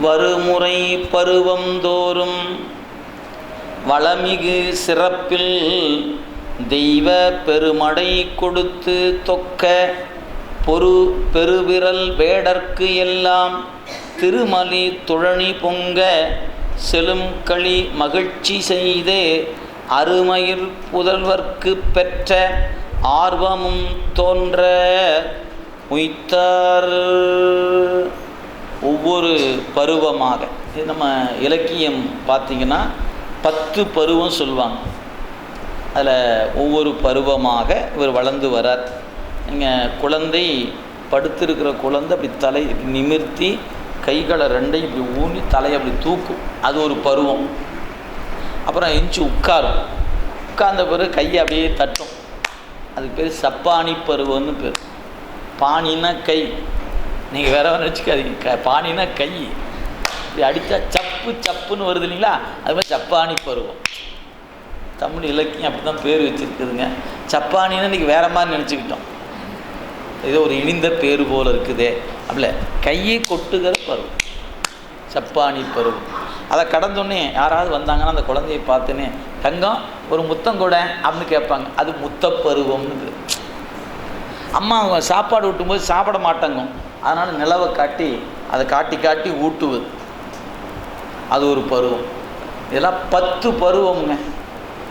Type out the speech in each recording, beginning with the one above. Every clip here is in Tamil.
வருமுறை பருவம் தோறும் வளமிகு சிறப்பில் தெய்வ பெருமடை கொடுத்து தொக்க பொறு பெருவிரல் வேடற்கு எல்லாம் திருமலி துழனி பொங்க செலும் களி மகிழ்ச்சி செய்து அருமயிர் புதல்வர்க்கு பெற்ற ஆர்வமும் தோன்ற உய்த்தார். ஒவ்வொரு பருவமாக. இது நம்ம இலக்கியம் பார்த்திங்கன்னா பத்து பருவம் சொல்லுவாங்க. அதில் ஒவ்வொரு பருவமாக இவர் வளர்ந்து வரார். இங்கே குழந்தை படுத்திருக்கிற குழந்தை அப்படி தலை நிமிர்த்தி கைகளை ரெண்டையும் இப்படி ஊனி தலையை அப்படி தூக்கும். அது ஒரு பருவம். அப்புறம் எஞ்சி உட்காரும். உட்கார்ந்த பிறகு கையை அப்படியே தட்டும். அதுக்கு பேர் சப்பானி பருவம்னு பேர். பாணின்னா கை. நீங்கள் வேற ஒன்று வச்சுக்காதீங்க. க பானினா கை. இப்படி அடித்தா சப்பு சப்புன்னு வருது இல்லைங்களா? அது மாதிரி சப்பானி பருவம். தமிழ் இலக்கியம் அப்படி தான் பேர் வச்சுருக்குதுங்க. சப்பானின்னு இன்றைக்கி வேற மாதிரி நினச்சிக்கிட்டோம். ஏதோ ஒரு இனிந்த பேர் போல் இருக்குதே. அப்படில கையை கொட்டுகிற பருவம். சப்பானி பருவம். அதை கடந்தோடனே யாராவது வந்தாங்கன்னா அந்த குழந்தைய பார்த்துனே தங்கம் ஒரு முத்தம் கூட அப்படின்னு கேட்பாங்க. அது முத்த பருவம்னு அம்மா அவங்க சாப்பாடு ஊட்டும்போது சாப்பிட மாட்டாங்க. அதனால் நிலவை காட்டி அதை காட்டி காட்டி ஊட்டுவது அது ஒரு பருவம். இதெல்லாம் பத்து பருவம்ங்க.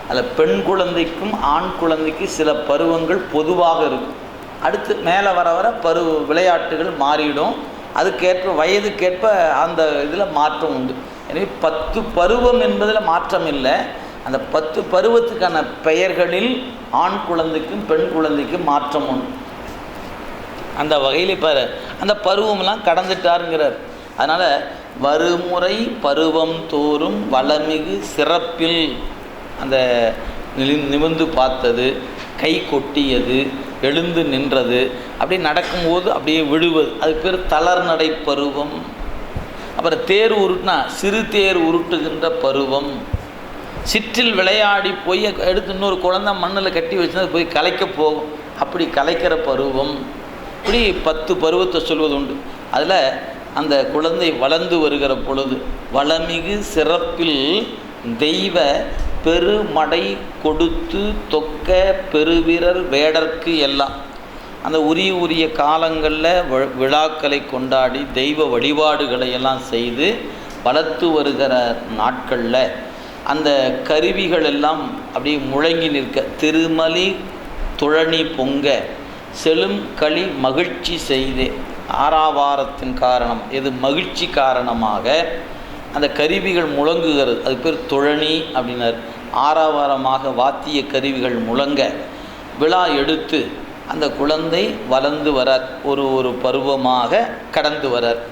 அதில் பெண் குழந்தைக்கும் ஆண் குழந்தைக்கும் சில பருவங்கள் பொதுவாக இருக்கும். அடுத்து மேலே வர வர பருவ விளையாட்டுகள் மாறிடும். அதுக்கேற்ப வயதுக்கேற்ப அந்த இதில் மாற்றம் உண்டு. எனவே பத்து பருவம் என்பதில் மாற்றம் இல்லை. அந்த பத்து பருவத்துக்கான பெயர்களில் ஆண் குழந்தைக்கும் பெண் குழந்தைக்கும் மாற்றம் உண்டு. அந்த வகையில் இப்போ அந்த பருவம்லாம் கடந்துட்டாருங்கிறார். அதனால் வருமுறை பருவம் தோறும் வளமிகு சிறப்பில் அந்த நிலி நிமிர்ந்து பார்த்தது கை கொட்டியது எழுந்து நின்றது அப்படியே நடக்கும்போது அப்படியே விழுவது அது பேர் தளர்நடை பருவம். அப்புறம் தேர் உருட்டுனா சிறு தேர் உருட்டுகின்ற பருவம். சிற்றில் விளையாடி போய் எடுத்து இன்னொரு குழந்தை மண்ணில் கட்டி வச்சுனா போய் கலைக்க போகும். அப்படி கலைக்கிற பருவம். இப்படி பத்து பருவத்தை சொல்வது உண்டு. அதில் அந்த குழந்தை வளர்ந்து வருகிற பொழுது வளமிகு சிறப்பில் தெய்வ பெருமடை கொடுத்து தொக்க பெருவிரல் வேடற்கு எல்லாம். அந்த உரிய உரிய காலங்களில் விழாக்களை கொண்டாடி தெய்வ வழிபாடுகளை எல்லாம் செய்து வளர்த்து வருகிற நாட்களில் அந்த கருவிகள் எல்லாம் அப்படியே முழங்கி நிற்க. திருமலி துழனி பொங்க செலும் களி மகிழ்ச்சி செய்தே. ஆறாவாரத்தின் காரணம். இது மகிழ்ச்சி காரணமாக? அந்த கருவிகள் முழங்குகிறது. அது பேர் துழனி அப்படின்னார். ஆறாவாரமாக வாத்திய கருவிகள் முழங்க விழா எடுத்து அந்த குழந்தை வளர்ந்து வரார். ஒரு ஒரு பருவமாக கடந்து வரார்.